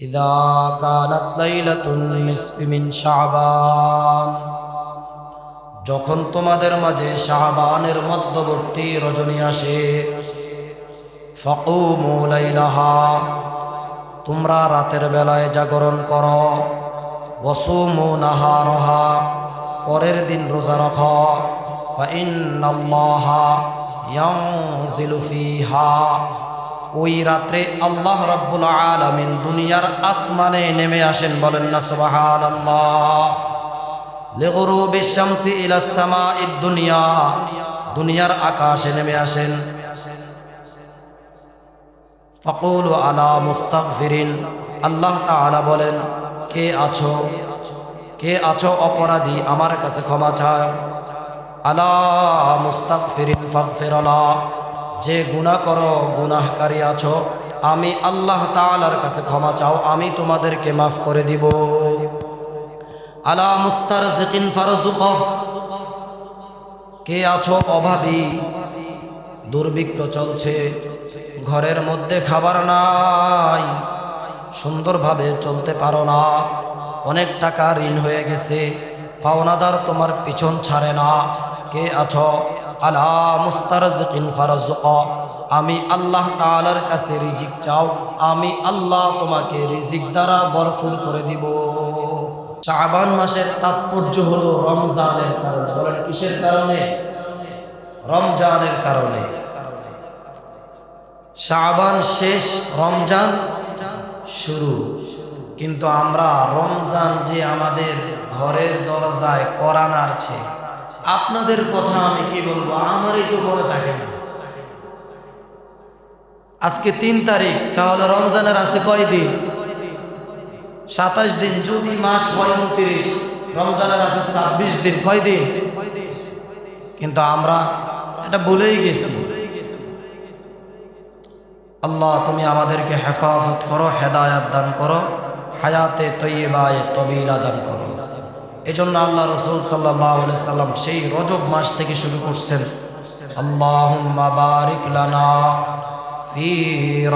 إذا كانت ليلة النصف من شعبان যখন তোমাদের মাঝে শাহবানের মধ্যবর্তী রজনী আসে ফকুমু লাইলাহা তোমরা রাতের বেলায় জাগরণ করো ওসুমু নাহারহা পরের দিন রোজা রাখ ফাইন্নাল্লাহা ইয়ানজিলু ফিহা ওই রাত্রে আল্লাহ রাব্বুল আলামিন দুনিয়ার আসমানে নেমে আসেন, বলেন না সুবহানাল্লাহ। লিগুরুবি শামসি ইলা সামাইদ দুনিয়া। দুনিয়ার আকাশে নেমে আসেন। ফাকুলু আলা মুস্তাগফিরিন। আল্লাহ তাআলা বলেন, কে আছো? কে আছো অপরাধী? আমার কাছে ক্ষমা চায় আলা মুস্তাগফিরিন ফাগফিরালা যে গুনাহ করো গুনাহকারী আছো, আমি আল্লাহ তাআলার কাছে ক্ষমা চাও, আমি তোমাদেরকে মাফ করে দিব। আলা মুস্তারজিকিন ফারজুক কে আছো অভাবী? দুর্ভিক্ষ চলছে। ঘরের মধ্যে খাবার নাই। সুন্দরভাবে চলতে পারো না। অনেক টাকা ঋণ হয়ে গেছে। পাওনাদার তোমার পিছন ছাড়ে না। কে আছো? আলা মুস্তারজিকিন ফারজুক আমি আল্লাহ তাআলার কাছে রিজিক চাও, আমি আল্লাহ তোমাকে রিজিক দ্বারা বরফুর করে দিব। শাবান মাসের তাৎপর্য হলো রমজানের কারণে। বলেন, কিসের কারণে? রমজানের কারণে। শাবান শেষ, রমজান শুরু। কিন্তু আমরা রমজান যে আমাদের ঘরের দরজায় করান আছে আপনাদের কথা আমি কি বলব? আমারই তো মনে থাকে না। আজকে তিন তারিখ, তাহলে রমজানের আছে কয়দিন সাতাশ দিন, যদি মাস হয় উনত্রিশ, রমজানের আছে ছাব্বিশ দিন, কয় দিন? কিন্তু আমরা এটা ভুলেই গেছি। আল্লাহ, তুমি আমাদেরকে হেফাজত করো, হেদায়াত দান করো, হায়াতে তৈবায় তবিলা দান করো। এই জন্য আল্লাহ রসুল সাল্লাহ সাল্লাম সেই রজব মাস থেকে শুরু করছেন। আল্লাহ বারিক লানা ফি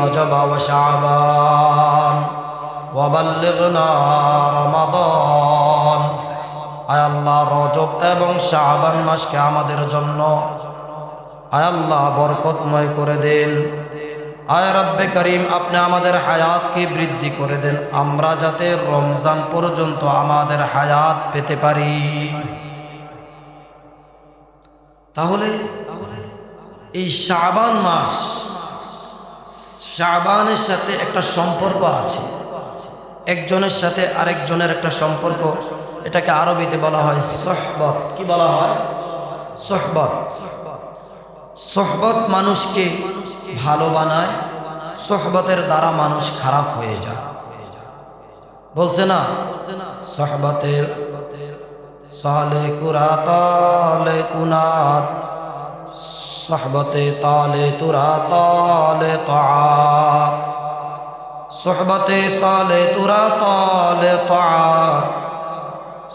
রজব শাবান ওয়াবাল্লিগনা রমাদান। আয় আল্লাহ, রজব এবং শাবান মাসকে আমাদের জন্য, আয় আল্লাহ, বরকতময় করে দেন। আয় রব্বে করিম, আপনি আমাদের হায়াতকে বৃদ্ধি করে দেন। আমরা যাতে রমজান পর্যন্ত আমাদের হায়াত পেতে পারি। তাহলে এই শাবান মাস, শাবানের সাথে একটা সম্পর্ক আছে। একজনের সাথে আরেকজনের একটা সম্পর্ক, এটাকে আরবিতে বলা হয় সহবত। কি বলা হয়? সহবত। সহবত মানুষকে ভালো বানায়, সহবতের দ্বারা মানুষ খারাপ হয়ে যায়। বলছে না সহবতে সালে কুরা, তালে কুনাত সহবতে তালে তুরা, তালে তাত সোহবতে সালে তুরা, তালে তাত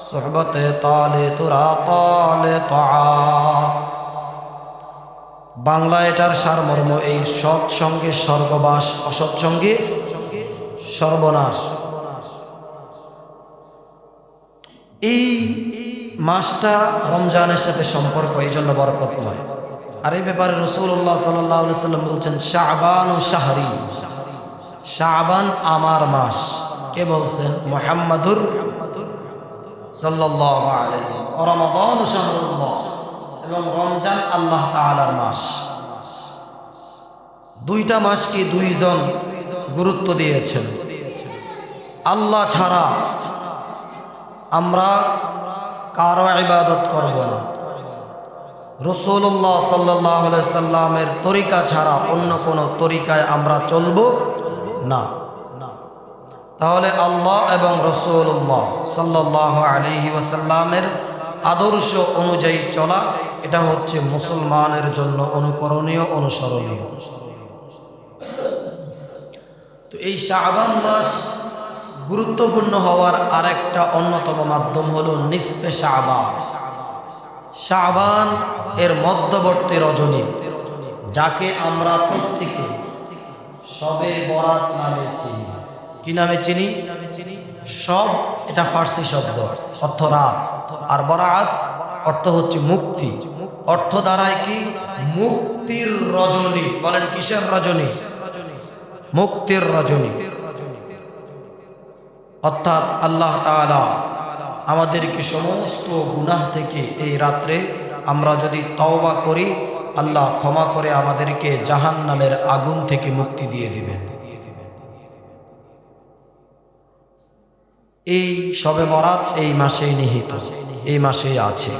সোহবতে তালে তুরা, তালে তাত বাংলা এটার সারমর্ম এই সৎসঙ্গে স্বর্গবাস, অসৎসঙ্গে সর্বনাশ। এই মাসটা রমজানের সাথে সম্পর্ক, এই জন্য বরকতময়। আর এই ব্যাপারে রসুল্লাহ সাল্লাহ সাল্লাম বলছেন শাহবান ও শাহরি। শাহবান আমার মাস। কে বলছেন? মোহাম্মদুর সাল্লাহ রমাদান শাহরুল্লাহ। এবং রমজান আল্লাহ তালার মাস। দুইটা মাসকে দুইজন গুরুত্ব দিয়েছেন। আল্লাহ ছাড়া আমরা কারও ইবাদত করব না। রসুল্লাহ সাল্লাহ সাল্লামের তরিকা ছাড়া অন্য কোনো তরিকায় আমরা চলব না। তাহলে আল্লাহ এবং রসুল্লাহ সাল্লাহ আলহি ওয়াসাল্লামের আদর্শ অনুযায়ী চলা এটা হচ্ছে মুসলমানের জন্য অনুকরণীয়, অনুসরণীয়। তো এই শাহবান মাস গুরুত্বপূর্ণ হওয়ার আরেকটা অন্যতম মাধ্যম হলো নিসফে শাহবান শাহবান এর মধ্যবর্তী রজনী, যাকে আমরা প্রত্যেকে সবে বরাত নামে চিনি। কি নামে চিনি? সব, এটা ফার্সি শব্দ, অর্থ রাত। আর বরাত অর্থ হচ্ছে মুক্তি। অর্থ দ্বারায় কি? মুক্তির রজনী। বলেন, কিসের রজনী? মুক্তির রজনী। অর্থাৎ আল্লাহ তাআলা আমাদেরকে সমস্ত গুনাহ থেকে এই রাত্রে আমরা যদি তওবা করি, আল্লাহ ক্ষমা করে আমাদেরকে জাহান নামের আগুন থেকে মুক্তি দিয়ে দিবেন। এই সবে বরাত, এই মাসেই নিহিত। এই মাসেই আছে।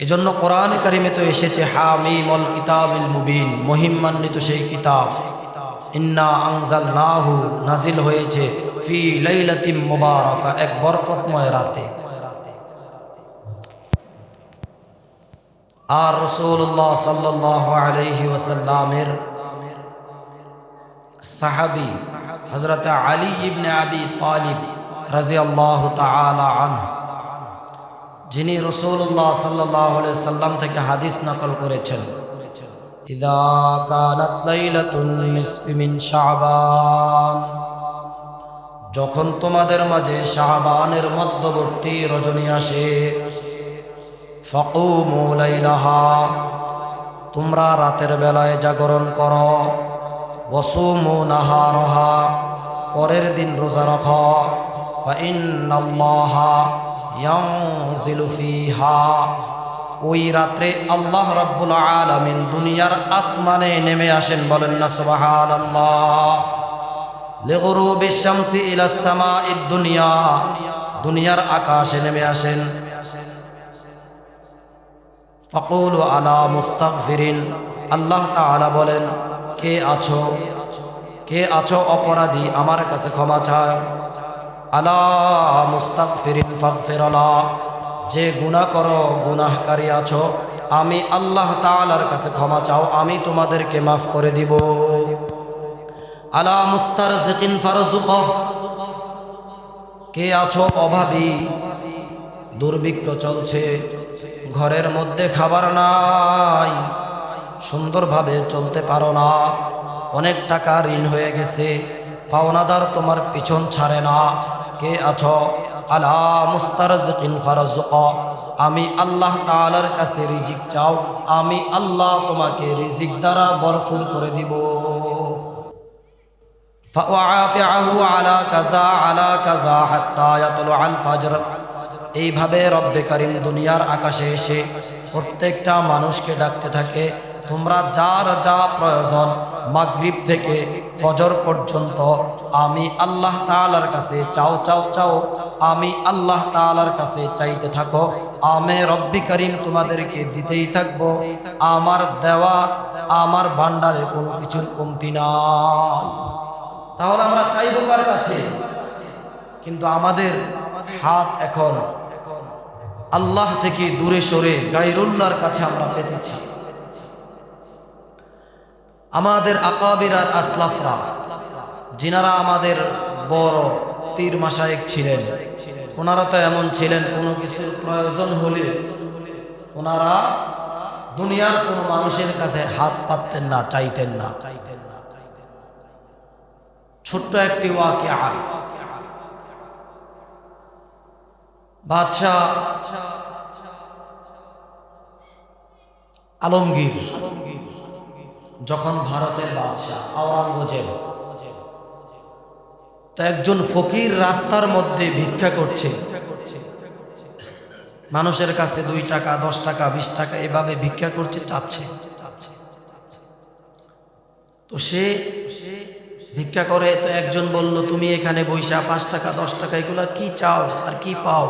এজন্য কোরআন কারিমে তো এসেছে হামিম অল কিতাবিল মুবিন, মহিমান্বিত সেই কিতাব। ইন্না আংজাল নাহু নাজিল হয়েছে ফি লাইলাতিম মুবারাকা, এক বরকতময় রাতে। আর আলী ইবনে আবি তালিব রাজি আন যিনি রসুল্লাহ সাল্লাহ সাল্লাম থেকে হাদিস নকল করেছেন। যখন তোমাদের মাঝে শাবানের মধ্যবর্তী রজনী আসে তোমরা রাতের বেলায় জাগরণ করো ওসুমু নাহারহা, পরের দিন রোজা রাখ। ফাইন্নাল্লাহা ইয়ানজিলু ফিহা। ওই রাত্রে আল্লাহ রাব্বুল আলামিন দুনিয়ার আসমানে নেমে আসেন, বলেন না সুবহানাল্লাহ। লিগুরুবি শামসি ইলা সামাইদ দুনিয়া। দুনিয়ার আকাশে নেমে আসেন। ফকুল আলা মুস্তাগফিরিন। আল্লাহ তাআলা বলেন, কে আছো? কে আছো অপরাধী? আমার কাছে ক্ষমা চায় আলা যে গুনাহ করো গুনাহকারী আছো, আমি আল্লাহ তাআলার কাছে ক্ষমা চাও, আমি তোমাদেরকে মাফ করে দিব। আলা ফারজুক কে আছো অভাবী? দুর্ভিক্ষ চলছে, ঘরের মধ্যে খাবার নাই, সুন্দরভাবে চলতে পারো না, অনেক টাকা ঋণ হয়ে গেছে পাওনাদার তোমার পিছন ছাড়ে না। কে আছো? আলা মুস্তারজিকিন ফারজুক আমি আল্লাহ তালার কাছে রিজিক চাও। আমি আল্লাহ তোমাকে রিজিক দ্বারা বরফুর করে দিব। আলা কাযা আলা কাযা হাত্তা এইভাবে রব্বে করিম দুনিয়ার আকাশে এসে প্রত্যেকটা মানুষকে ডাকতে থাকে। তোমরা যার যা প্রয়োজন মাগরিব থেকে ফজর পর্যন্ত আমি আল্লাহ তাআলার কাছে চাও চাও চাও, আমি আল্লাহ তাআলার কাছে চাইতে থাকো। আমি রব্বি করিম তোমাদেরকে দিতেই থাকব। আমার দেওয়া, আমার ভান্ডারে কোনো কিছুর কমতি নাই। তাহলে আমরা চাইব কার কাছে? কিন্তু আমাদের হাত এখন আল্লাহ থেকে দূরে সরে গাইরুল্লাহর কাছে আমরা পেতেছি। আমাদের আকাবির আর আসলাফরা, যিনারা আমাদের বড় পীর মাসায়েক ছিলেন, ওনারা তো এমন ছিলেন, কোনো কিছুর প্রয়োজন হলে ওনারা দুনিয়ার কোনো মানুষের কাছে হাত পাততেন না, চাইতেন না। চাইতেন না ছোট্ট একটি ওয়াকে আয় বাদশাহ আলমগীর যখন ভারতের বাদশাহ আওরঙ্গজেব তো একজন ফকির রাস্তার মধ্যে ভিক্ষা করছে। মানুষের কাছে দুই টাকা, দশ টাকা, বিশ টাকা এভাবে ভিক্ষা করছে চাচ্ছে তো সে ভিক্ষা করে, তো একজন বলল, তুমি এখানে বৈশা, পাঁচ টাকা, দশ টাকা, এগুলা কি চাও আর কি পাও?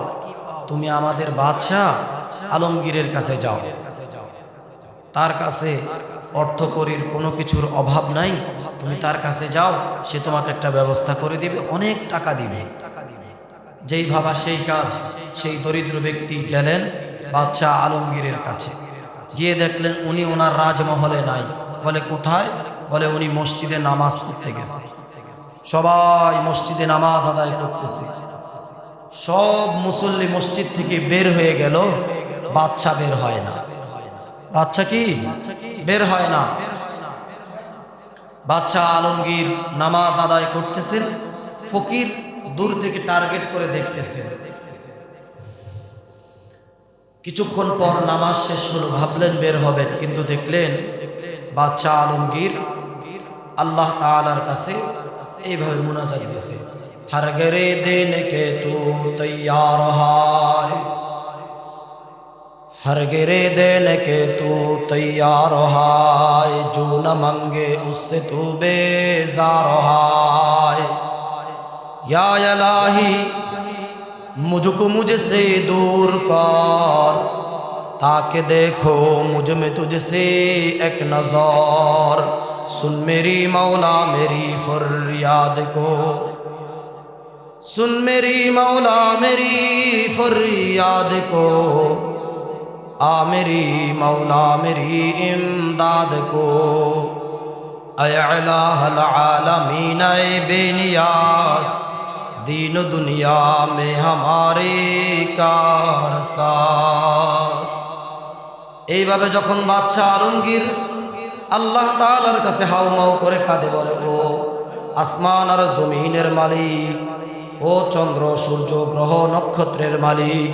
তুমি আমাদের বাদশাহ আলমগীরের কাছে যাও। তার কাছে অর্থকরীর কোনো কিছুর অভাব নাই। তুমি তার কাছে যাও, সে তোমাকে একটা ব্যবস্থা করে দিবে, অনেক টাকা দিবে। যেই ভাবা সেই কাজ, সেই দরিদ্র ব্যক্তি গেলেন বাদশাহ আলমগীরের কাছে। গিয়ে দেখলেন উনি ওনার রাজমহলে নাই। বলে, কোথায়? বলে, উনি মসজিদে নামাজ পড়তে গেছে। সবাই মসজিদে নামাজ আদায় করতেছে। সব মুসল্লি মসজিদ থেকে বের হয়ে গেল বাচ্চা বের হয় না। বাচ্চা কি? বের হয় না। বাদশাহ আলমগীর নামাজ আদায় করতেছেন, ফকির দূর থেকে টার্গেট করে দেখতেছেন কিছুক্ষণ পর নামাজ শেষ হলো, ভাবলেন বের হবেন, কিন্তু দেখলেন বাদশাহ আলমগীর আল্লাহ তাআলার কাছে এইভাবে মুনাজাত দিছে। হর গরে দেনে কে তু তৈয়ার হায়। हर गिरे देने के तू तैयार हाय, जो न मंगे उससे तू बेजार हाय। या इलाही, मुझको मुझसे दूर कर, ताकि देखो मुझमें तुझसे एक नज़र। सुन मेरी मौला, मेरी फरियाद को। सुन मेरी मौला, मेरी फरियाद को। آ মৌলা মেরি ইমদাদ কো کو বেনিয়াস দিন দুনিয়া মে بے نیاز এইভাবে যখন বাচ্চা আলমগীর আল্লাহ তালার কাছে হাউমাউ করে খাদে বলে ও আসমান আর জমিনের মালিক ও চন্দ্র সূর্য গ্রহ নক্ষত্রের মালিক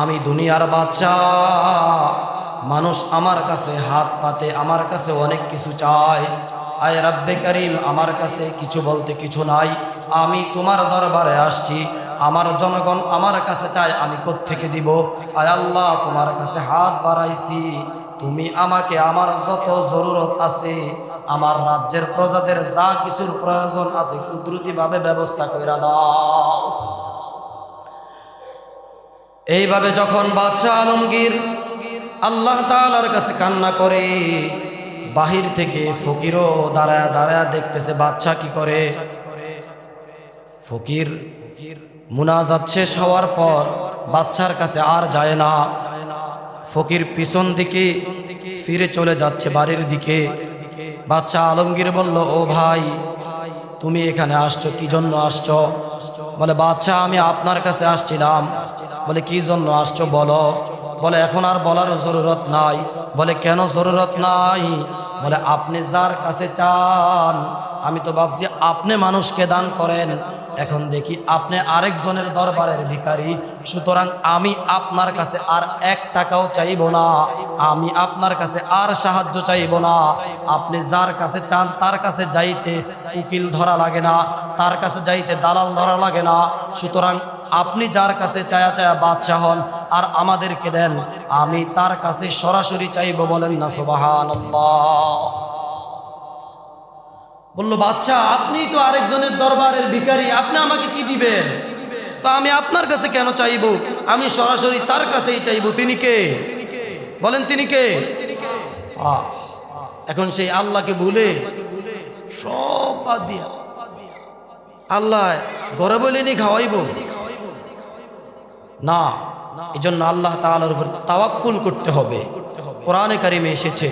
আমি দুনিয়ার বাচ্চা। মানুষ আমার কাছে হাত পাতে, আমার কাছে অনেক কিছু চায়। আয় রাব্বে করিম, আমার কাছে কিছু বলতে কিছু নাই। আমি তোমার দরবারে আসছি, আমার জনগণ আমার কাছে চায়, আমি থেকে দিব? আয় আল্লাহ, তোমার কাছে হাত বাড়াইছি। তুমি আমাকে আমার যত জরুরত আছে, আমার রাজ্যের প্রজাদের যা কিছুর প্রয়োজন আছে, কুদরতিভাবে ব্যবস্থা কইরা দাও। এইভাবে যখন বাচ্চা আলমগীর আল্লাহ তালার কাছে কান্না করে, বাহির থেকে ফকিরও দাঁড়ায় দাঁড়ায় দেখতেছে বাচ্চা কি করে। ফকির মুনাজাত শেষ হওয়ার পর বাচ্চার কাছে আর যায় না। ফকির পিছন দিকে ফিরে চলে যাচ্ছে বাড়ির দিকে। বাচ্চা আলমগীর বলল, ও ভাই, তুমি এখানে আসছো, কি জন্য আসছো? বলে বাচ্চা আমি আপনার কাছে আসছিলাম। বলে, কি জন্য আসছো বলো? বলে, এখন আর বলার জরুরত নাই। বলে, কেন জরুরত নাই? বলে, আপনি যার কাছে চান, আমি তো ভাবছি আপনি মানুষকে দান করেন। এখন দেখি আপনি আরেকজনের দরবারের ভিখারি। সুতরাং আমি আপনার কাছে আর এক টাকাও চাইব না। আমি আপনার কাছে আর সাহায্য চাইব না। আপনি যার কাছে চান তার কাছে যাইতে উকিল ধরা লাগে না, তার কাছে যাইতে দালাল ধরা লাগে না। সুতরাং আপনি যার কাছে চায়া চায়া বাদশাহ হন আর আমাদেরকে দেন, আমি তার কাছে সরাসরি চাইব বলেন না সুবাহান বলল, বাচ্চা আপনি তো আরেকজনের দরবারের ভিখারি, আপনি আমাকে কি দিবেন? তো আমি আপনার কাছে কেন চাইব? আমি সরাসরি তার কাছেই চাইব। তিনি কে? বলেন, তিনি কে? এখন সেই আল্লাহকে ভুলে সব বাদ দিয়া আল্লাহ ঘরে বলেনি খাওয়াইব? না এই জন্য আল্লাহ তাআলার উপর তাওয়াক্কুল করতে হবে। কোরআনে কারিমে এসেছে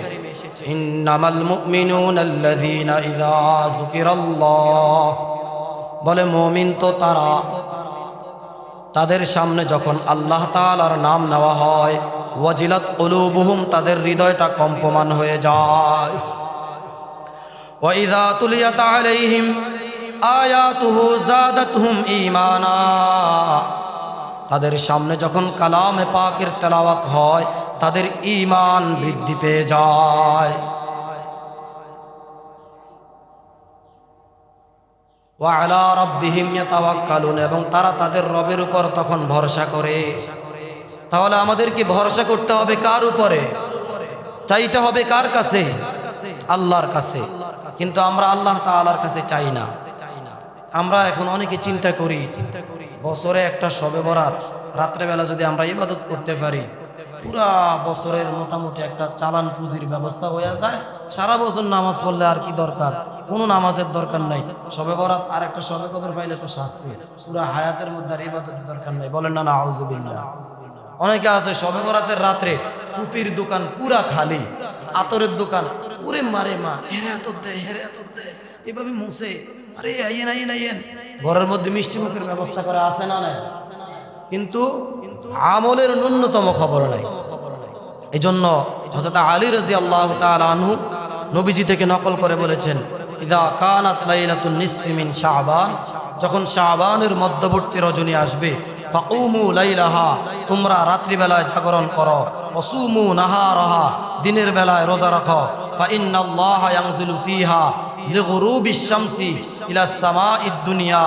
ইন্নামাল মুমিনুনা আল্লাযীনা ইযা যুকিরাল্লাহ বলে মুমিন তো তারা তাদের সামনে যখন আল্লাহ তাআলার নাম নেওয়া হয় ওয়াজিলাত কুলুবুহুম তাদের হৃদয়টা কম্পমান হয়ে যায় وإذا تليت عليهم آياته زادتهم ঈমানা তাদের সামনে যখন কালামে পাকের তেলাওয়াত হয় তাদের ইমান বৃদ্ধি পেয়ে যায়। এবং তারা তাদের রবের উপর তখন ভরসা করে। তাহলে আমাদেরকে ভরসা করতে হবে কার উপরে? চাইতে হবে কার কাছে? আল্লাহর কাছে। কিন্তু আমরা আল্লাহ তাআলার কাছে চাই না। আমরা এখন অনেকে চিন্তা করি চিন্তা করি বছরে একটা সবে বরাত, রাত্রেবেলা যদি আমরা ইবাদত করতে পারি পুরা বছরের মোটামুটি একটা চালান পুঁজির ব্যবস্থা হয়ে যায়। সারা বছর নামাজ পড়লে আর কি দরকার? কোনো নামাজের দরকার নাই। সবে বরাত আর একটা সবে কদর পাইলে তো শাস্তি। পুরা হায়াতের মধ্যে আর ইবাদতের দরকার নাই। বলেন না না আউজুবিল্লাহ অনেকে আছে সবে বরাতের রাত্রে টুপির দোকান পুরা খালি, আতরের দোকান। ওরে মারে মা হেরে আতর দে হেরে আতর দে। এভাবে মুছে। আরে, আইয়েন আইয়েন আইয়েন। ঘরের মধ্যে মিষ্টি মুখের ব্যবস্থা করে আছে না নাই? কিন্তু আমলের ন্যূনতম খবর নাই। এই জন্য হজরত আলী রাজি আল্লাহ আনহু নবীজি থেকে নকল করে বলেছেন, ইদা কানাত যখন শাবানের মধ্যবর্তী রজনী আসবে তোমরা রাত্রিবেলায় জাগরণ করো অসুমু নাহারাহা দিনের বেলায় রোজা রাখো, ফা ইন্নাল্লাহা ইয়ানজিলু ফিহা লিগুরুবিশ শামসি ইলা দুনিয়া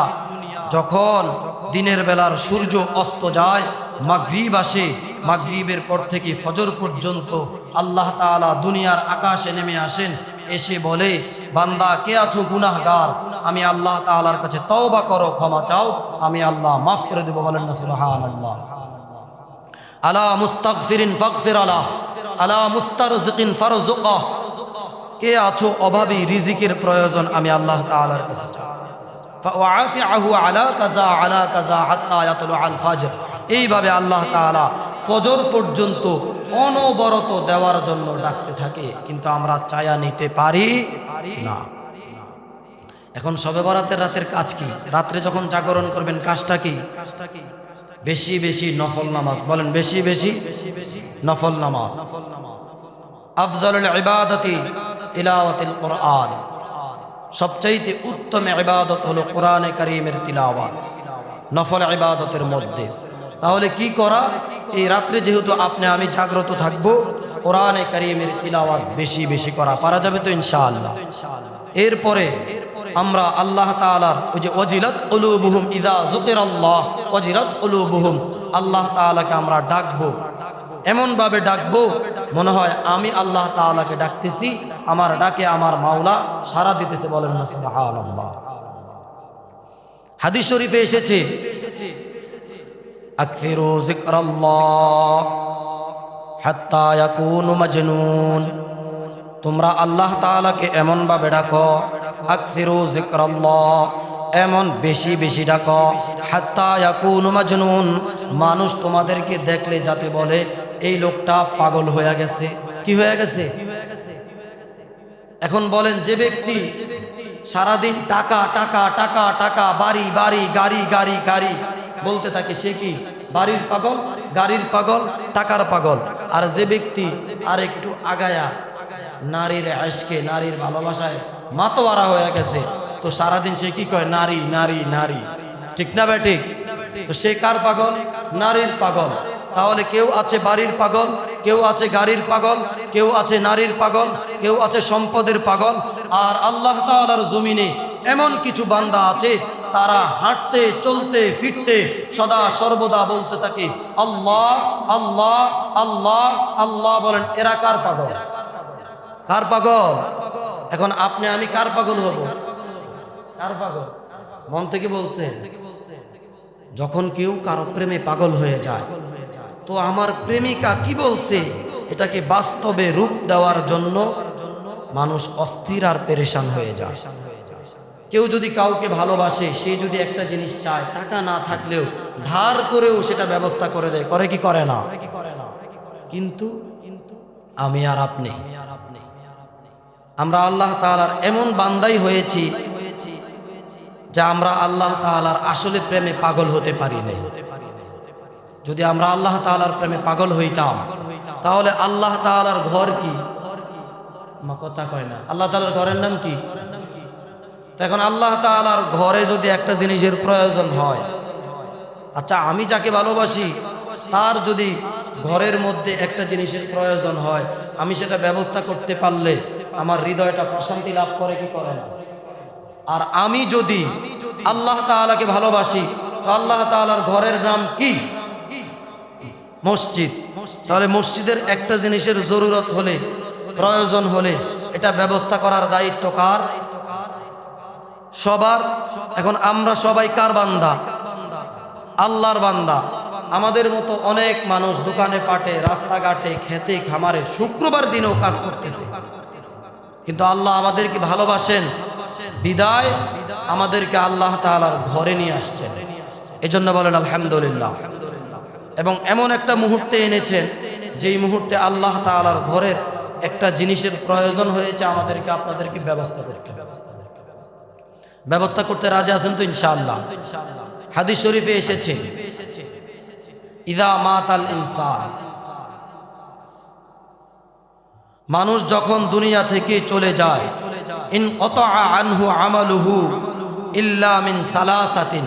যখন দিনের বেলার সূর্য অস্ত যায়, মাগরিব আসে, মাগরিবের পর থেকে ফজর পর্যন্ত আল্লাহ তাআলা দুনিয়ার আকাশে নেমে আসেন, এসে বলে, বান্দা, কে আছো গুনাহগার? আমি আল্লাহ তাআলার কাছে তওবা করো, ক্ষমা চাও, আমি আল্লাহ মাফ করে দেব, বলেন না, সুবহানাল্লাহ। আলা মুস্তাগফিরিন ফাগফির আলা আলা মুস্তারজিকিন ফারজুকা কে আছো অভাবী, রিজিকের প্রয়োজন, আমি আল্লাহ তাআলার কাছে ফাজর। এইভাবে আল্লাহ তাআলা ফজর পর্যন্ত অনবরত দেওয়ার জন্য ডাকতে থাকে, কিন্তু আমরা চায়া নিতে পারি না। এখন সবে বরাতের রাতের কাজ কি? রাত্রে যখন জাগরণ করবেন, কাজটা কি? বেশি বেশি নফল নামাজ। বলেন, বেশি বেশি নফল নামাজ। আফজলুল ইবাদতি তিলাওয়াতিল কোরআন। সবচাইতে উত্তম ইবাদত হলো কোরআনে কারিমের তিলাওয়াত, নফল ইবাদতের মধ্যে। তাহলে কি করা? এই রাত্রে যেহেতু আপনি, আমি জাগ্রত থাকব, কোরআনে কারিমের তিলাওয়াত বেশি বেশি করা পারা যাবে তো ইনশাআল্লাহ। এরপরে আমরা আল্লাহ তাআলার ওই যে ওজিলত উলুবুহুম ইদা জুকির আল্লাহ ওজিলত উলুবুহুম, আল্লাহ তাআলাকে আমরা ডাকবো। এমনভাবে ডাকবো, মনে হয় আমি আল্লাহ তাআলাকে ডাকতেছি আমার ডাকে আমার মাওলা সারা দিতেছে, বলেন না, সুবহানাল্লাহ। হাদিস শরীফে এসেছে তোমরা আল্লাহ তাআলাকে এমন ভাবে ডাকো, আকফিরু যিকরাল্লাহ। এমন বেশি বেশি ডাকো, হাত্তা মানুষ তোমাদেরকে দেখলে যাতে বলে, এই লোকটা পাগল হয়ে গেছে। কি হয়ে গেছে? এখন বলেন যে ব্যক্তি সারাদিন টাকা টাকা টাকা টাকা, বাড়ি বাড়ি, গাড়ি গাড়ি গাড়ি, বলতে থাকে সে কি? বাড়ির পাগল, গাড়ির পাগল, টাকার পাগল। আর যে ব্যক্তি আর একটু আগায়া নারীর আশকে, নারীর ভালোবাসায় মাতোয়ারা হয়ে গেছে, তো সারাদিন সে কি কয়? নারী নারী নারী। ঠিক না ঠিক? তো সে কার পাগল? নারীর পাগল। তাহলে কেউ আছে বাড়ির পাগল? কেউ আছে গাড়ির পাগল, কেউ আছে নারীর পাগল, কেউ আছে সম্পদের পাগল, আর আল্লাহ তাআলার জমিনে এমন কিছু বান্দা আছে, তারা হাঁটতে, চলতে, ফিরতে সদা সর্বদা বলতে থাকে, আল্লাহ আল্লাহ আল্লাহ আল্লাহ বলেন, এরা কার পাগল? কার পাগল? এখন আপনি, আমি কার পাগল হব? কার পাগল? মন থেকে বলছে যখন কেউ কারও প্রেমে পাগল হয়ে যায় তো আমার প্রেমিকা কি বলছে? এটাকে বাস্তবে রূপ দেওয়ার জন্য মানুষ অস্থির আর পেরেশান হয়ে যায়। কেউ যদি কাউকে ভালোবাসে, সে যদি একটা জিনিস চায়, টাকা না থাকলেও ধার করেও সেটা ব্যবস্থা করে দেয়, করে কি করে না? কিন্তু আমি আর আপনি, আমরা আল্লাহ তাআলার এমন বান্দাই হয়েছি, যা আমরা আল্লাহ তাআলার আসলে প্রেমে পাগল হতে পারি নাই। যদি আমরা আল্লাহ তাআলার প্রেমে পাগল হইতাম, তাহলে আল্লাহ তাআলার ঘর কি? কথা কয় না। আল্লাহ তাআলার ঘরের নাম কি? এখন আল্লাহ তাআলার ঘরে যদি একটা জিনিসের প্রয়োজন হয় আচ্ছা আমি যাকে ভালোবাসি, তার যদি ঘরের মধ্যে একটা জিনিসের প্রয়োজন হয়, আমি সেটা ব্যবস্থা করতে পারলে আমার হৃদয়টা প্রশান্তি লাভ করে কি করে না? আর আমি যদি আল্লাহ তাআলাকে ভালোবাসি, তো আল্লাহ তাআলার ঘরের নাম কি? মসজিদ। তাহলে মসজিদের একটা জিনিসের জরুরত হলে, প্রয়োজন হলে এটা ব্যবস্থা করার দায়িত্ব কার? সবার। এখন আমরা সবাই কার বান্দা? আল্লাহর বান্দা। আমাদের মতো অনেক মানুষ দোকানে পাটে, রাস্তাঘাটে, খেতে, খামারে শুক্রবার দিনেও কাজ করতেছে। কিন্তু আল্লাহ আমাদেরকে ভালোবাসেন। বিদায় আমাদেরকে আল্লাহ তাআলার ঘরে নিয়ে আসছেন। এজন্য বলেন আলহামদুলিল্লাহ। এবং এমন একটা মুহূর্তে এনেছেন, যেই মুহূর্তে আল্লাহ তাআলার ঘরের একটা জিনিসের প্রয়োজন হয়েছে আমাদেরকে, আপনাদেরকে ব্যবস্থা করতে। ব্যবস্থা করতে রাজি আছেন তো ইনশাআল্লাহ? হাদিস শরীফে এসেছে, ইদা মাতাল ইনসান। মানুষ যখন দুনিয়া থেকে চলে যায়, ইন কত আনহু আমালুহু ইল্লা মিন সালাসাতিন।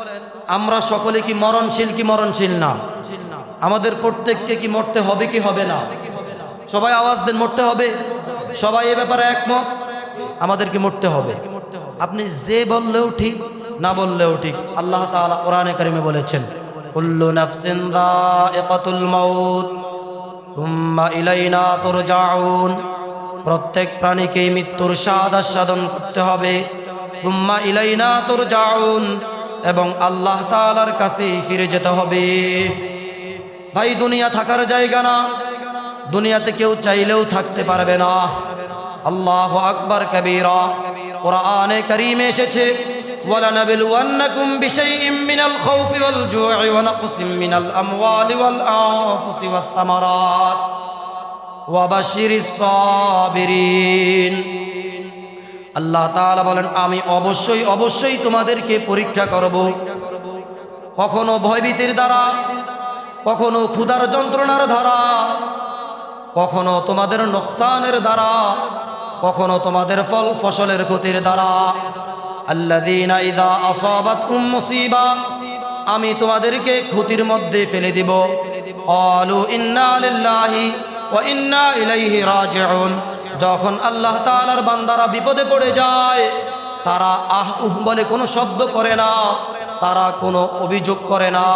আমরা সকলে কি মরণশীল কি মরণশীল না? আমাদের প্রত্যেককে কি মরতে হবে কি হবে না? সবাই আওয়াজ দেন, মরতে হবে। সবাই এ ব্যাপারে একমত? আমাদেরকে মরতে হবে? আপনি যে বললেও ঠিক, না বললেও ঠিক। আল্লাহ তাআলা কোরআনে কারিমে বলেছেন, কুল্লু নাফসিন দাইকাতুল মাউত তুম্মা ইলাইনা তুরজাউন। প্রত্যেক প্রাণীকে মৃত্যুর স্বাদ আস্বাদন করতে হবে। তুম্মা ইলাইনা তুরজাউন। এবং আল্লাহ তাআলার কাছে ফিরে যেতে হবে ভাই দুনিয়া থাকার জায়গা না দুনিয়াতে কেউ চাইলেও থাকতে পারবে না আল্লাহ আকবর কবিরা কোরআনে করিমে এসেছে ولنبلونكم بشيء من الخوف والجوع ونقص من الأموال والأنفس والثمرات وبشر الصابرين আল্লাহ তাআলা বলেন, আমি অবশ্যই অবশ্যই তোমাদেরকে পরীক্ষা করব। কখনো ভয়ভীতির দ্বারা, কখনো ক্ষুধার যন্ত্রণার দ্বারা, কখনো তোমাদের নোকসানের দ্বারা, কখনো তোমাদের ফল ফসলের ক্ষতির দ্বারা। মুসিবা, আমি তোমাদেরকে ক্ষতির মধ্যে ফেলে দিব। ক্বালু ইন্না ইলাইহি রাজিউন। যখন আল্লাহ তাআলার বান্দারা বিপদে পড়ে যায়, তারা আহ উহ বলে কোনো শব্দ করে না, তারা কোনো অভিযোগ করে না।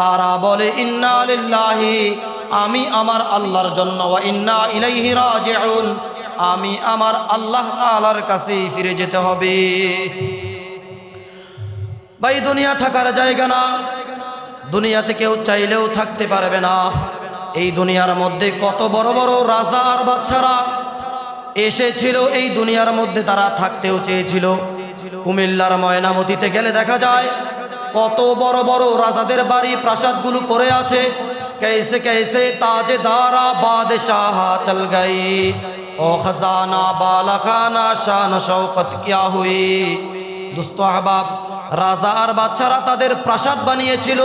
তারা বলে, ইন্না লিল্লাহি, আমি আমার আল্লাহর জন্য ইন্না ইলাইহি রাজিউন, আমি আমার আল্লাহ তাআলার কাছেই ফিরে যেতে হবে। ভাই, দুনিয়া থাকার জায়গা না। দুনিয়াতে কেউ চাইলেও থাকতে পারবে না। এই দুনিয়ার মধ্যে কত বড় বড় রাজা আর বাচ্চারা এসেছিল, এই দুনিয়ার মধ্যে তারা থাকতেও চেয়েছিল। কুমিল্লার ময়নামতিতে গেলে দেখা যায়, কত বড় বড় রাজাদের বাড়ি, প্রাসাদগুলো পড়ে আছে। কেসে কেসে তাজেদারা বাদশাহ চল গাই। ও খজানা বালাখানা শান শৌকত কিয়া হুই। দুস্ত আহবাব, রাজা আর বাচ্চারা তাদের প্রাসাদ বানিয়েছিল।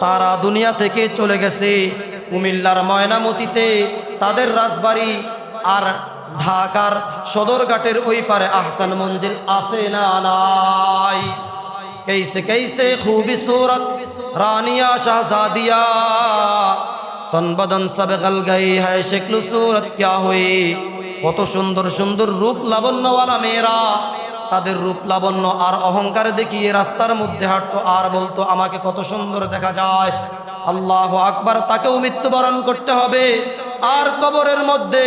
তারা দুনিয়া থেকে চলে গেছে। কুমিল্লার ময়নামতিতে তাদের রাজবাড়ি আর ঢাকার সদরঘাটের ওই পারে আহসান মঞ্জিল আছে না নাই? কেসে কেসে খুবই সুরত, রানিয়া শাহজাদিয়া। তন বদন সবে গল গাই হ্যাঁ শেখলু সুরত ক্যা হই? কত সুন্দর সুন্দর রূপ লাবণ্যওয়ালা মেয়েরা। তাদের রূপ লাবণ্য আর অহংকার দেখিয়ে রাস্তার মধ্যে হাঁটতো, আর বলতো, আমাকে কত সুন্দর দেখা যায়। আল্লাহ আকবার, তাকেও মৃত্যুবরণ করতে হবে। আর কবরের মধ্যে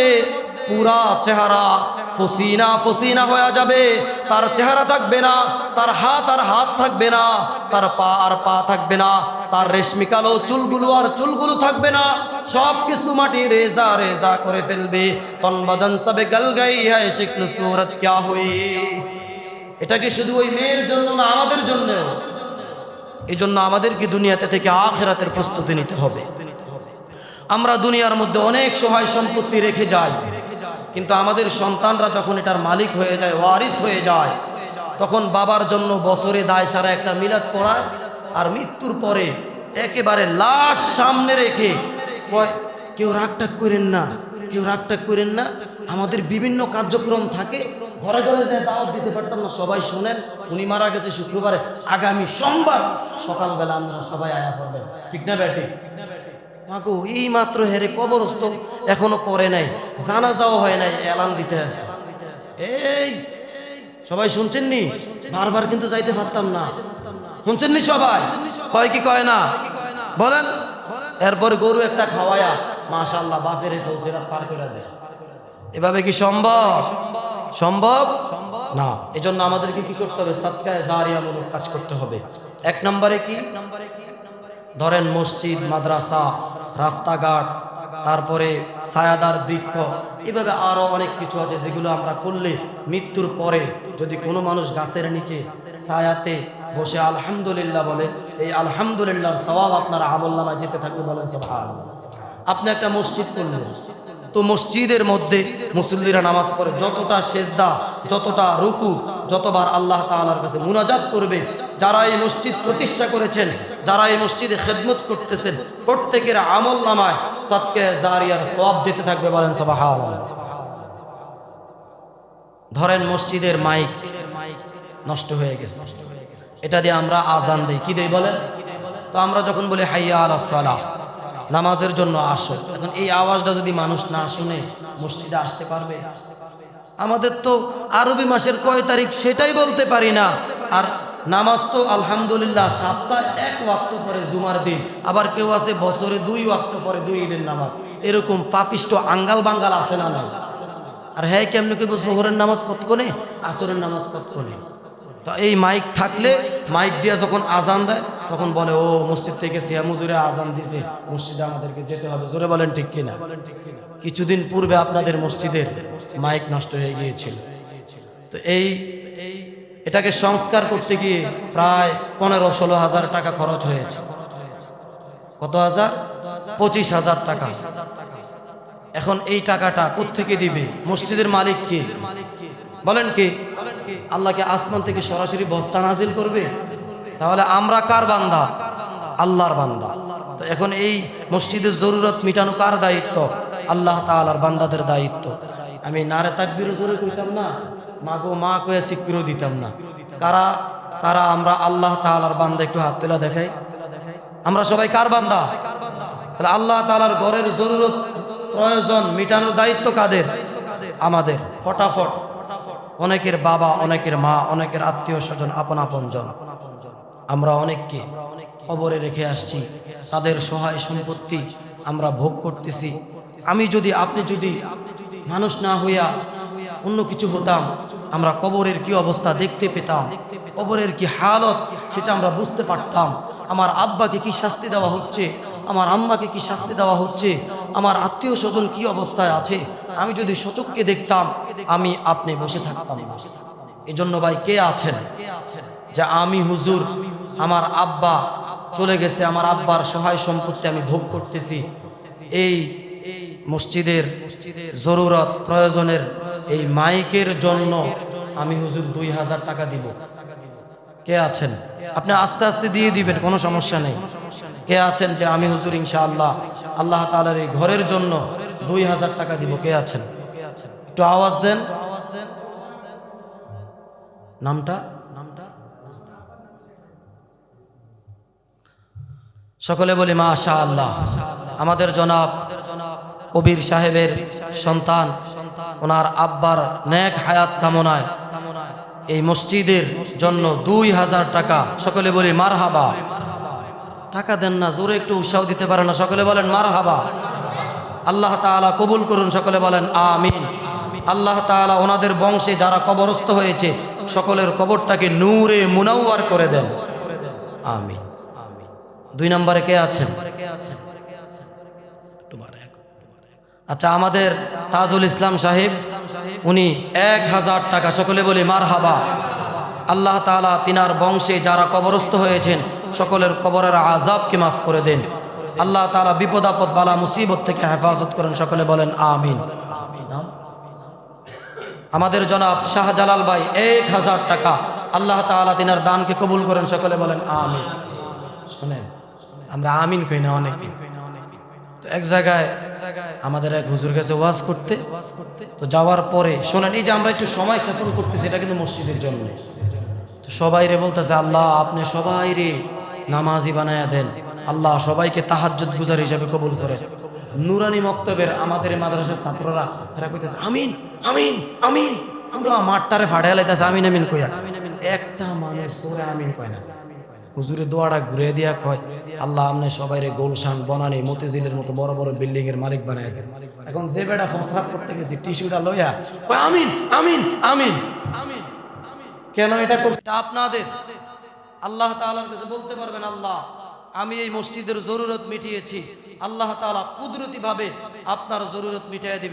পুরা চেহারা ফসিনা ফসিনা হয়ে যাবে। তার চেহারা থাকবে না, তার হাত আর হাত থাকবে না, তার পা আর পা থাকবে না, তার রেশমি কালো চুলগুলো আর চুলগুলো থাকবে না। সব কিছু মাটি রেজা রেজা করে ফেলবে। তন বদন সবে গল গই হ্যায় শিখল সুরত ক্যা হুই? এটা কি শুধু ওই মেয়ের জন্য না, আমাদের জন্য এই জন্য আমাদেরকে দুনিয়াতে থেকে আখেরাতের প্রস্তুতি নিতে হবে। আমরা দুনিয়ার মধ্যে অনেক সহায় সম্পত্তি রেখে যাই। কিন্তু আমাদের সন্তানরা যখন এটার মালিক হয়ে যায়, ওয়ারিস হয়ে যায়, তখন বাবার জন্য বছরে দায় সারা একটা মিলাদ পড়ায় আর মৃত্যুর পরে একেবারে লাশ সামনে রেখে কেউ রাগটাগ করেন না, কেউ রাগটাগ করেন না। আমাদের বিভিন্ন কার্যক্রম থাকে। ঘরে ঘরে যে দাওয়াত দিতে পারতাম না, সবাই শোনেন, উনি মারা গেছে শুক্রবারে। আগামী সোমবার সকালবেলা আমরা সবাই আয়া করবেন ঠিক না ব্যাটি মাগো, এই মাত্র হেরে কবরস্থ, এখনও করে নাই। জানা যাওয়া হয় নাই, এলান দিতে আছে। এই, সবাই শুনছেন নি? বারবার কিন্তু যাইতে পারতাম না। শুনছেন নি সবাই? কয় কি কয় না? বলেন। এরপর গরু একটা খাওয়ায়া মাশাল্লাহ বাপের চলছিল পার করে দেয়। এভাবে কি সম্ভব? সম্ভব? না। এজন্য আমাদেরকে কি করতে হবে? সৎকায় জারিয়ামূলক কাজ করতে হবে। এক নম্বরে কি? ধরেন মসজিদ, মাদ্রাসা, রাস্তাঘাট, তারপরে ছায়াদার বৃক্ষ, এভাবে আরও অনেক কিছু আছে যেগুলো আমরা করলে মৃত্যুর পরে যদি কোনো মানুষ গাছের নিচে ছায়াতে বসে আলহামদুলিল্লাহ বলে, এই আলহামদুলিল্লাহর সওয়াব আপনার আমল নামায় যেতে থাকবে বলেন সুবহানাল্লাহ। আপনি একটা মসজিদ করলেন, তো মসজিদের মধ্যে মুসল্লিরা নামাজ পড়ে, যতটা সেজদা, যতটা রুকু, যতবার আল্লাহ তাআলার কাছে মুনাজাত করবে যারা এই মসজিদ প্রতিষ্ঠা করেছেন, যারা এই মসজিদে খেদমত করতেছেন, প্রত্যেকের আমল নামায় সৎকে জারিয়ার সব যেতে থাকবে বলেন সুবহানাল্লাহ। ধরেন মসজিদের মাইক নষ্ট হয়ে গেছে। এটা দিয়ে আমরা আজান দিই। কি দেই বলেন? তো আমরা যখন বলি, হাইয়া আলা সালাহ নামাজের জন্য আসো। এখন এই আওয়াজটা যদি মানুষ না শুনে মসজিদে আসতে পারবে? আমাদের তো আরবি মাসের কয় তারিখ সেটাই বলতে পারি না। আর নামাজ তো আলহামদুলিল্লাহ সপ্তাহে এক ওয়াক্ত পরে জুমার দিন, আবার কেউ আছে বছরে দুই ওয়াক্ত পরে দুই ঈদের নামাজ। এরকম পাপিষ্ট আঙ্গাল বাঙ্গাল আছে না নাই? আর হ্যাঁ কেমনি কেবল জোহরের নামাজ কতক্ষণে? আসরের নামাজ কতক্ষণে? তো এই মাইক থাকলে, মাইক দিয়ে যখন আজান দেয়, তখন বলে, ও, মসজিদ থেকে সিয়া মুজুরে আজান দিছে, মসজিদে আমাদেরকে যেতে হবে। জোরে বলেন ঠিক কিনা? কিছুদিন পূর্বে আপনাদের মসজিদের মাইক নষ্ট হয়ে গিয়েছিল। তো এই এটাকে সংস্কার করতে গিয়ে প্রায় পনেরো ষোলো হাজার টাকা খরচ হয়েছে। কত হাজার? পঁচিশ হাজার টাকা। এখন এই টাকাটা কোত্থেকে দিবে? মসজিদের মালিক কে? বলেন কে? আল্লাহকে আসমান থেকে সরাসরি বস্তা নাজিল করবে? তাহলে আমরা কার বান্দা? আল্লাহর বান্দা। তো এখন এই মসজিদের জরুরত মিটানো কার দায়িত্ব? আল্লাহ তালার বান্দাদের দায়িত্ব। আমি নারে তাকবির জোরে কইতাম না মা গো মা কয়ে স্বীকৃত দিতাম না। কারা কারা আমরা আল্লাহ তাআলার বান্দা একটু হাত তোলা দেখাই? আমরা সবাই কার বান্দা? তাহলে আল্লাহ তাআলার ঘরের জরুরত প্রয়োজন, মিটানোর দায়িত্ব কাদের? আমাদের। ফটাফট। অনেকের বাবা, অনেকের মা, অনেকের আত্মীয় স্বজন, আপন আপন জন আমরা অনেককে কবরে রেখে আসছি। তাদের সহায় সম্পত্তি আমরা ভোগ করতেছি। আমি যদি, আপনি যদি মানুষ না হইয়া অন্য কিছু হতাম, আমরা কবরের কি অবস্থা দেখতে পেতাম, কবরের কি হালত, সেটা আমরা বুঝতে পারতাম। আমার আব্বাকে কি শাস্তি দেওয়া হচ্ছে? আমার আম্মাকে কি শাস্তি দেওয়া হচ্ছে? আমার আত্মীয় স্বজন কি অবস্থায় আছে? আমি যদি সচককে দেখতাম, আমি আপনি বসে থাকতাম। এই জন্য ভাই, কে আছেন? যে আমি হুজুর, আমার আব্বা চলে গেছে, আমার আব্বার সহায় সম্পত্তি আমি ভোগ করতেছি। এই মসজিদের জরুরত প্রয়োজনের এই মাইকের জন্য আমি হুজুর দুই হাজার টাকা দিব। কে আছেন? আপনি আস্তে আস্তে দিয়ে দিবেন, কোনো সমস্যা নেই। কে আছেন যে আমি হুজুর ইনশাআল্লাহ আল্লাহ তাআলার এই ঘরের জন্য দুই হাজার টাকা দিব? কে আছেন? একটু আওয়াজ দেন। নামটা? সকলে বলি মা আশা আল্লাহ আমাদের জনাব কবির সাহেবের সন্তান, ওনার আব্বার ন্যাক হায়াত কামনায় এই মসজিদের জন্য দুই হাজার টাকা। সকলে বলি মার হাবা টাকা দেন না, জোরে একটু উৎসাহ দিতে পারে না। সকলে বলেন মার হাবা আল্লাহ তাআলা কবুল করুন, সকলে বলেন, আমিন। আল্লাহ তাআলা ওনাদের বংশে যারা কবরস্থ হয়েছে, সকলের কবরটাকে নূরে মুনাওয়ার করে দেন। আমিন। দুই নম্বরে কে আছেন? আচ্ছা আমাদের তাজুল ইসলাম সাহেব, উনি এক হাজার টাকা, সকলে বলি মার হাবা আল্লাহ তালা তিনার বংশে যারা কবরস্থ হয়েছেন, সকলের কবরের আজাবকে মাফ করে দেন। আল্লাহ তালা বিপদ আপদ বালা মুসিবত থেকে হেফাজত করেন, সকলে বলেন আমিন। আমাদের জনাব শাহজালাল ভাই, এক হাজার টাকা, আল্লাহ তালা তিনার দানকে কবুল করেন, সকলে বলেন আমিন। শোনেন, আমরা আমিন কই না অনেকে? এক জায়গায় আমাদের এক হুজুর কাছে ওয়াজ করতে। তো যাওয়ার পরে শোনেন, এই যে আমরা একটু সময় ক্ষেপণ করতেছি, এটা কিন্তু মসজিদের জন্য। তো সবাই রে বলতেছে, আল্লাহ, আপনি সবাই রে নামাজি বানায়া দেন। আল্লাহ সবাইকে তাহাজ্জুদ গুজার হিসাবে কবুল করে। নুরানি মক্তবের আমাদের মাদ্রাসার ছাত্ররা, এরা কইতেছে, আমিন আমিন আমিন। পুরো মাঠটারে ফাড়াই লাইতেছে, আমিন আমিন কইয়া। একটা মানুষ আমিন কয় না। হুজুরে দোয়াটা ঘুরে দিয়া কয়, আল্লাহ আমনে সবাই রে গোলশান, বনানি, মতিঝিলের মতো বড় বড় বিল্ডিং এর মালিক বানায় দেন। এখন যে বেটা ফসরাপ করতে গেছি, টিস্যুটা লইয়া কয়, আমিন আমিন আমিন। কেন এটা করতে আপনাদের। আল্লাহ তাআলার কাছে বলতে পারবেন, আল্লাহ, আমি এই মসজিদের জরুরত মিটিয়েছি। আল্লাহ তাআলা কুদরতিভাবে আপনার জরুরত মিটিয়ে দিবে